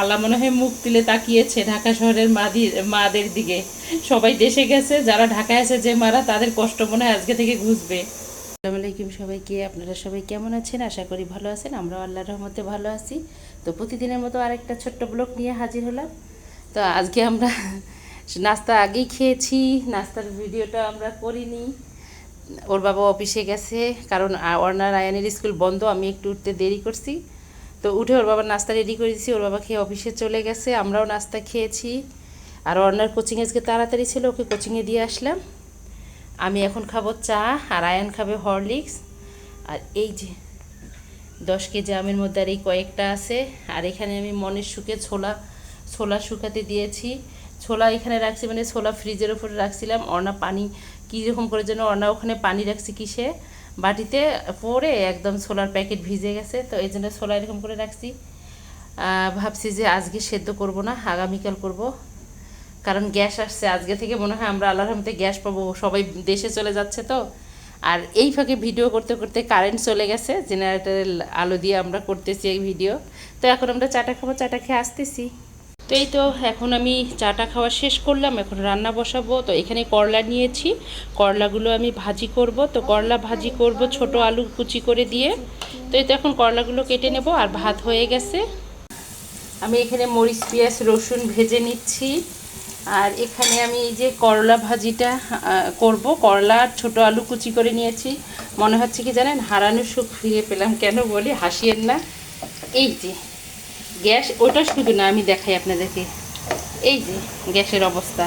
আল্লাহ মনে হয় মুখ তুলে তাকিয়েছে ঢাকা শহরের মাদি মাদের দিকে। সবাই দেশে গেছে, যারা ঢাকায় আছে যে মারা, তাদের কষ্ট মনে হয় আজকে থেকে ঘুষবে। আসসালামু আলাইকুম সবাইকে, আপনারা সবাই কেমন আছেন? আশা করি ভালো আছেন, আমরাও আল্লাহর রহমতে ভালো আছি। তো প্রতিদিনের মতো আরেকটা ছোট্ট ব্লগ নিয়ে হাজির হলাম। তো আজকে আমরা নাস্তা আগেই খেয়েছি, নাস্তার ভিডিওটা আমরা করিনি। ওর বাবা অফিসে গেছে, কারণ অর্ণার আয়ানের স্কুল বন্ধ, আমি একটু উঠতে দেরি করছি। তো উঠে ওর বাবা নাস্তা রেডি করে দিয়েছি, ওর বাবা খেয়ে অফিসে চলে গেছে, আমরাও নাস্তা খেয়েছি। আর অর্ণার কোচিং আজকে তাড়াতাড়ি ছিল, ওকে কোচিংয়ে দিয়ে আসলাম। আমি এখন খাব চা, আর আয়ান খাবে হরলিক্স আর এই যে দশ কেজি আমের মধ্যে আর এই কয়েকটা আছে, আর এখানে আমি মনের সুখে ছোলা ছোলা শুকাতে দিয়েছি। ছোলা এখানে রাখছি মানে ছোলা ফ্রিজের ওপরে রাখছিলাম। অর্ণা পানি কীরকম করে যেন অর্ণা ওখানে পানি রাখছি কিসে? বাটিতে পরে একদম ছোলার প্যাকেট ভিজে গেছে, তো এই জন্য ছোলা এরকম করে রাখছি। ভাবছি যে আজকে সেদ্ধ করব না, আগামীকাল করব। কারণ গ্যাস আসছে, আজকে থেকে মনে হয় আমরা আল্লাহর রহমতে গ্যাস পাবো, সবাই দেশে চলে যাচ্ছে তো। আর এই ফাঁকে ভিডিও করতে করতে কারেন্ট চলে গেছে জেনারেটারের আলো দিয়ে আমরা করতেছি এই ভিডিও তো এখন আমরা চাটা খাব চাটা খেয়ে আসতেছি। তো এই তো, এখন আমি চাটা খাওয়া শেষ করলাম, এখন রান্না বসাবো। তো এখানে করলা নিয়েছি, করলাগুলো আমি ভাজি করব। তো করলা ভাজি করব ছোট আলু কুচি করে দিয়ে। তো এই তো এখন করলাগুলো কেটে নেব, আর ভাত হয়ে গেছে। আমি এখানে মরিচ, পেঁয়াজ, রসুন ভেজে নিচ্ছি। আর এখানে আমি এই যে করলা ভাজিটা করব। করলা আর ছোট আলু কুচি করে নিয়েছি। মনে হচ্ছে কি জানেন হারানোর সুখ ফিরে পেলাম কেন বলি, হাসিয়েন না। এই যে গ্যাস, ওটা শুধু না, আমি দেখাই আপনাদেরকে। এই যে, গ্যাসের অবস্থা।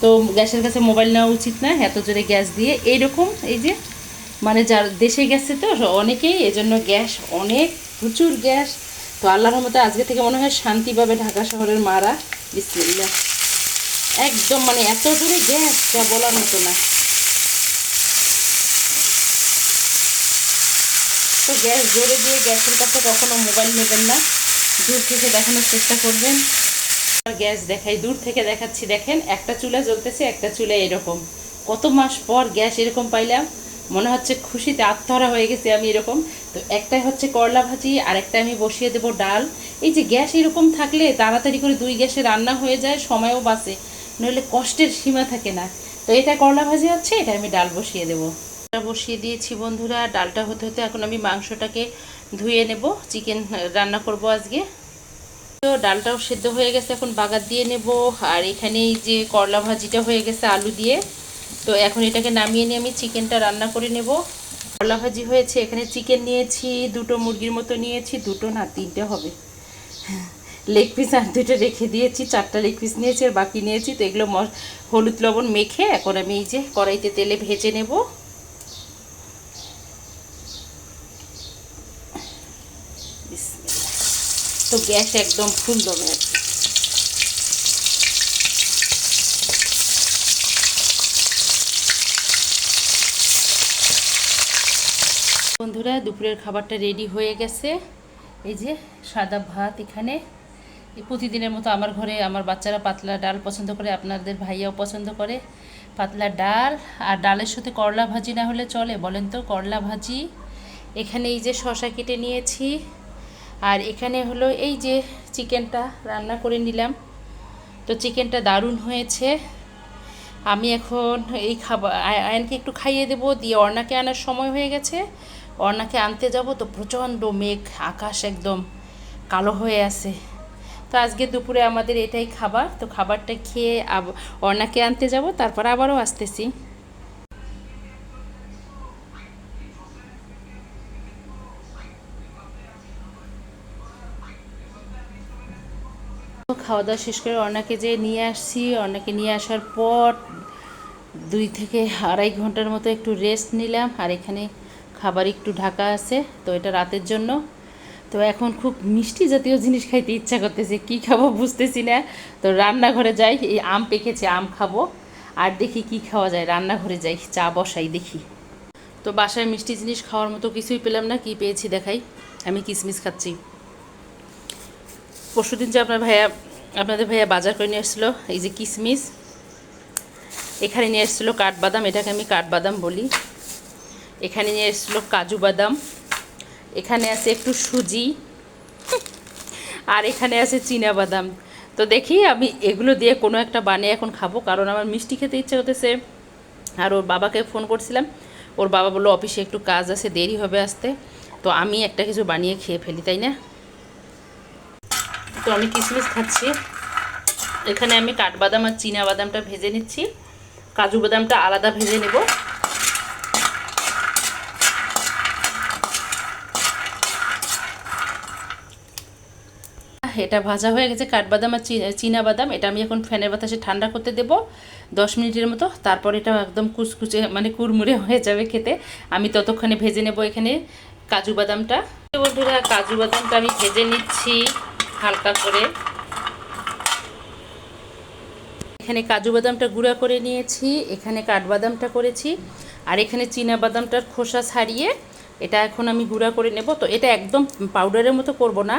তো গ্যাসের কাছে মোবাইল নেওয়া উচিত না, এত জোরে গ্যাস দিয়ে। এইরকম, এই যে মানে যার দেশে গেছে তো অনেকেই, এজন্য গ্যাস অনেক, প্রচুর গ্যাস। তো আল্লাহর মতো আজকে থেকে মনে হয় শান্তি পাবে ঢাকা শহরের মারা। বিসমিল্লা একদম মানে এত জোরে গ্যাস, যা বলার মতো না। তো গ্যাস জোরে দিয়ে গ্যাসের কাছে কখনো মোবাইল নেবেন না। দূর থেকে দেখানোর চেষ্টা করবেন। গ্যাস দেখাই, দূর থেকে দেখাচ্ছি, দেখেন, একটা চুলা জ্বলতেছে, একটা চুলা এরকম। কত মাস পর গ্যাস এরকম পাইলাম, মনে হচ্ছে খুশিতে আত্মহারা হয়ে গেছে আমি এরকম। তো একটাই হচ্ছে করলা ভাজি আর একটা আমি বসিয়ে দেবো ডাল। এই যে গ্যাস এরকম থাকলে তাড়াতাড়ি করে দুই গ্যাসে রান্না হয়ে যায়, সময়ও বাঁচে। নইলে কষ্টের সীমা থাকে না। তো এটা করলা ভাজি হচ্ছে এটা আমি ডাল বসিয়ে দেবো। বসিয়ে দিয়েছি বন্ধুরা, ডালটা হতে হতে এখন আমি মাংসটাকে ধুয়ে নেব চিকেন রান্না করব আজকে। তো ডালটাও সেদ্ধ হয়ে গেছে, এখন বাগার দিয়ে নেব। আর এখানে এই যে করলা ভাজিটা হয়ে গেছে আলু দিয়ে, তো এখন এটাকে নামিয়ে নিয়ে আমি চিকেনটা রান্না করে নেব। করলা ভাজি হয়েছে, এখানে চিকেন নিয়েছি, দুটো মুরগির মতো নিয়েছি, দুটো না তিনটে হবে। লেগ পিস আর দুটো রেখে দিয়েছি, চারটা লেগ পিস নিয়েছি আর বাকি নিয়েছি। তো এগুলো হলুদ লবণ মেখে এখন আমি এই যে কড়াইতে তেলে ভেজে নেব। তো গ্যাস একদম ফুল আর কি। বন্ধুরা, দুপুরের খাবারটা রেডি হয়ে গেছে। এই যে সাদা ভাত এখানে। প্রতিদিনের মতো আমার ঘরে আমার বাচ্চারা পাতলা ডাল পছন্দ করে, আপনাদের ভাইয়াও পছন্দ করে। পাতলা ডাল আর ডালের সাথে করলা ভাজি না হলে চলে, বলেন তো, করলা ভাজি। এখানে এই যে শশা কেটে নিয়েছি। আর এখানে হলো এই যে চিকেনটা রান্না করে নিলাম। তো চিকেনটা দারুণ হয়েছে। আমি এখন এই খাবার আয়নকে একটু খাইয়ে দেবো, দিয়ে অর্ণাকে আনার সময় হয়ে গেছে। অর্ণাকে আনতে যাব তো প্রচণ্ড মেঘ, আকাশ একদম কালো হয়ে আছে। তো আজকে দুপুরে আমাদের এটাই খাবার। তো খাবারটা খেয়ে অর্ণাকে আনতে যাব, তারপর আবারও আসতেছি। খাওয়া দাওয়া শেষ করে অর্ণাকে যে নিয়ে আসছি, অর্ণাকে নিয়ে আসার পর দুই থেকে আড়াই ঘণ্টার মতো একটু রেস্ট নিলাম আর এখানে খাবার একটু ঢাকা আছে, তো এটা রাতের জন্য। তো এখন খুব মিষ্টি জাতীয় জিনিস খাইতে ইচ্ছা করতেছে, কি খাব বুঝতেছি না। তো রান্নাঘরে যাই, এই আম পেকেছে, আম খাব। আর দেখি কি খাওয়া যায়, রান্নাঘরে যাই, চা বসাই, দেখি। তো বাসায় মিষ্টি জিনিস খাওয়ার মতো কিছুই পেলাম না, কি পেয়েছি দেখাই। আমি কিসমিস খাচ্ছি। পরশুদিন যে আপনার ভাইয়া, আপনাদের ভাইয়া বাজার করে নিয়ে এসেছিল এই যে কিসমিস, এখানে নিয়ে এসেছিল কাঠবাদাম, এটাকে আমি কাঠবাদাম বলি। এখানে নিয়ে এসেছিল কাজু বাদাম, এখানে আছে একটু সুজি, আর এখানে আছে চীনা বাদাম। তো দেখি আমি এগুলো দিয়ে কোনো একটা বানিয়ে এখন খাব, কারণ আমার মিষ্টি খেতে ইচ্ছে হতেছে আর ওর বাবাকে ফোন করছিলাম, ওর বাবা বলল, অফিসে একটু কাজ আছে, দেরি হবে আসতে। তো আমি একটা কিছু বানিয়ে খেয়ে ফেলি, তাই না? তো আমি কিশমিশ খাচ্ছি। এখানে আমি কাঠবাদাম আর চীনা বাদামটা ভেজে নিচ্ছি। কাজু বাদামটা আলাদা ভেজে নেব। এটা ভাজা হয়ে গেছে কাঠবাদাম আর চীনা বাদাম। এটা আমি এখন ফ্যানের বাতাসে ঠান্ডা করতে দেব। দশ মিনিটের মতো। তারপর এটা একদম কুচকুচে মানে কুড়মুড়ে হয়ে যাবে খেতে। আমি ততক্ষণে ভেজে নেব এখানে কাজু বাদামটা। বন্ধুরা, কাজু বাদামটা আমি ভেজে নিচ্ছি। হালকা করে। এখানে কাজু বাদামটা গুঁড়া করে নিয়েছি, এখানে কাঠবাদামটা করেছি, আর এখানে চীনা বাদামটার খোসা ছাড়িয়ে এটা এখন আমি গুঁড়া করে নেব। তো এটা একদম পাউডারের মতো করব না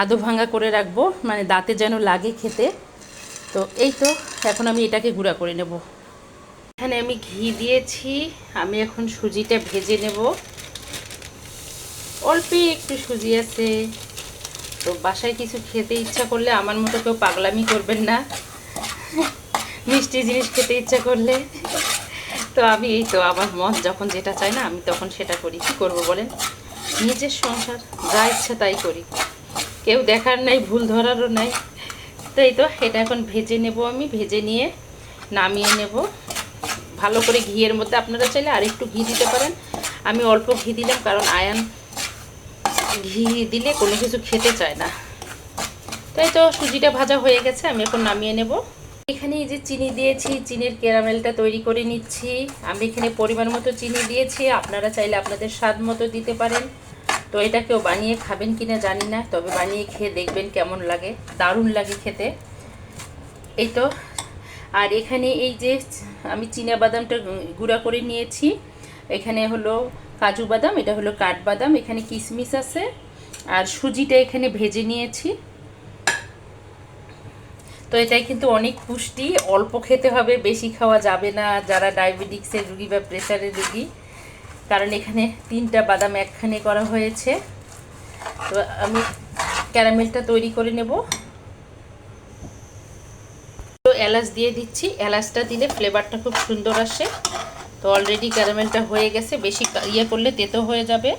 আদো ভাঙা করে রাখব মানে দাঁতে যেন লাগে খেতে। তো এই তো, এখন আমি এটাকে গুঁড়া করে নেব। এখানে আমি ঘি দিয়েছি, আমি এখন সুজিটা ভেজে নেব। অল্পই একটু সুজি আছে। তো বাসায় কিছু খেতে ইচ্ছা করলে আমার মতো কেউ পাগলামি করবেন না। মিষ্টি জিনিস খেতে ইচ্ছা করলে। তো আমি এই তো আমার মন যখন যেটা চায় না, আমি তখন সেটা করি। কী করব বলেন? নিজের সংসার, যা ইচ্ছা তাই করি। কেউ দেখার নাই, ভুল ধরারও নাই। তো এই তো, এটা এখন ভেজে নেব আমি, ভেজে নিয়ে নামিয়ে নেব। ভালো করে ঘিয়ের মধ্যে আপনারা চাইলে আর একটু ঘি দিতে পারেন। আমি অল্প ঘি দিলাম, কারণ আয়ান ঘি দিলে কোনো কিছু খেতে চায় না। তাই তো সুজিটা ভাজা হয়ে গেছে, আমি এখন নামিয়ে নেব। এখানে এই যে চিনি দিয়েছি, চিনির ক্যারামেলটা তৈরি করে নিচ্ছি। আমি এখানে পরিমাণ মতো চিনি দিয়েছি, আপনারা চাইলে আপনাদের স্বাদ মতো দিতে পারেন। তো এটা কেউ বানিয়ে খাবেন কি না জানি না, তবে বানিয়ে খেয়ে দেখবেন কেমন লাগে, দারুণ লাগে খেতে। এই তো, আর এখানে এই যে আমি চীনা বাদামটা গুঁড়া করে নিয়েছি। এখানে হলো কাজু বাদাম, এটা হলো কাঠবাদাম, এখানে কিশমিশ আছে। আর সুজিটা এখানে ভেজে নিয়েছি। তো এটাই কিন্তু অনেক পুষ্টি, অল্প খেতে হবে, বেশি খাওয়া যাবে না যারা ডায়াবেটিক্সের রুগী বা প্রেশারের রুগী। কারণ এখানে তিনটা বাদাম একখানে করা হয়েছে। তো আমি ক্যারামেলটা তৈরি করে নেব। তো এলাচ দিয়ে দিচ্ছি। এলাচটা দিলে ফ্লেভারটা খুব সুন্দর আসে। তো অলরেডি ক্যারামেলটা হয়ে গেছে। বেশি ইয়ে করলে তেতো হয়ে যাবে।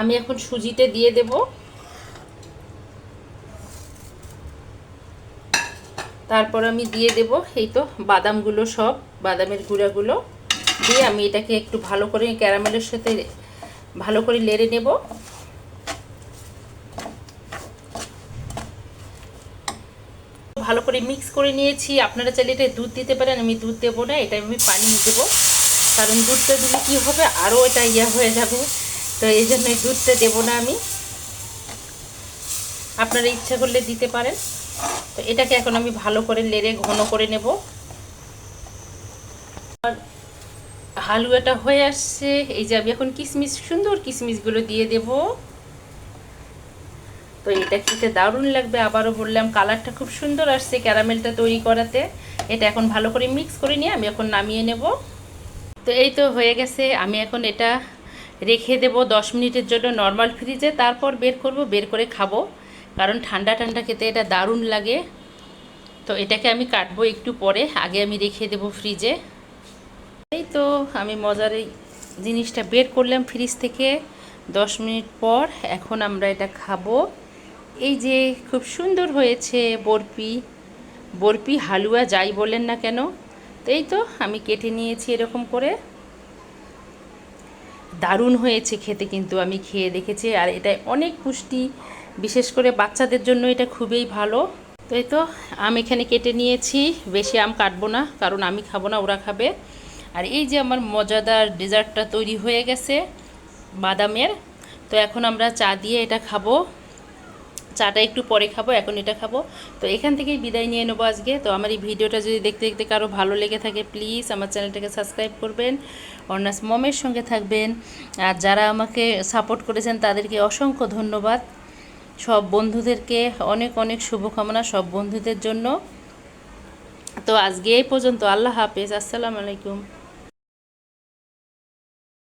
আমি এখন সুজিতে দিয়ে দেব। তারপর আমি দিয়ে দেব এই তো বাদামগুলো সব, বাদামের গুঁড়াগুলো। দিয়ে আমি এটাকে একটু ভালো করে ক্যারামেলের সাথে ভালো করে লেড়ে নেব। ভালো করে মিক্স করে নিয়েছি। আপনারা চাইলে এটা দুধ দিতে পারেন, আমি দুধ দেবো না, এটা আমি পানি দেবো। কারণ দুধটা দিলে কী হবে? আরও এটা ইয়া হয়ে যাবে। তো এই জন্য দুধটা দেবো না আমি। আপনারা ইচ্ছা করলে দিতে পারেন। তো এটাকে এখন আমি ভালো করে লেড়ে ঘন করে নেব। আর হালুয়াটা হয়ে আসছে। এই যে আমি এখন কিশমিশ সুন্দর কিশমিশগুলো দিয়ে দেব। তো এটা খেতে দারুণ লাগবে। আবারও বললাম, কালারটা খুব সুন্দর আসছে ক্যারামেলটা তৈরি করাতে। এটা এখন ভালো করে মিক্স করে নিয়ে আমি এখন নামিয়ে নেব। তো এই তো হয়ে গেছে। আমি এখন এটা রেখে দেব দশ মিনিটের জন্য নর্মাল ফ্রিজে। তারপর বের করব, বের করে খাব। কারণ ঠান্ডা ঠান্ডা খেতে এটা দারুণ লাগে। তো এটাকে আমি কাটবো একটু পরে। আগে আমি রেখে দেব ফ্রিজে। এই তো আমি মজার এই জিনিসটা বের করলাম ফ্রিজ থেকে। দশ মিনিট পর এখন আমরা এটা খাব। এই যে খুব সুন্দর হয়েছে বরফি বরফি হালুয়া যাই বলেন না কেন। তো এই তো আমি কেটে নিয়েছি এরকম করে। দারুণ হয়েছে খেতে কিন্তু আমি খেয়ে দেখেছি। আর এটা অনেক পুষ্টি, বিশেষ করে বাচ্চাদের জন্য এটা খুবই ভালো। তো এই তো, আম এখানে কেটে নিয়েছি। বেশি আম কাটবো না, কারণ আমি খাব না, ওরা খাবে। আর এই যে আমার মজাদার ডেজার্টটা তৈরি হয়ে গেছে বাদামের, তো এখন আমরা চা দিয়ে এটা খাব। চাটা একটু পরে খাব, এখন এটা খাব। তো এখান থেকেই বিদায় নিয়ে নেব আজকে। তো আমার এই ভিডিওটা যদি দেখতে দেখতে কারও ভালো লেগে থাকে প্লিজ আমার চ্যানেলটাকে সাবস্ক্রাইব করবেন। অর্নাস মমের সঙ্গে থাকবেন। আর যারা আমাকে সাপোর্ট করেছেন, তাদেরকে অসংখ্য ধন্যবাদ। সব বন্ধুদেরকে অনেক অনেক শুভকামনা সব বন্ধুদের জন্য। তো আজকে এই পর্যন্ত, আল্লাহ হাফেজ, আসসালামু আলাইকুম।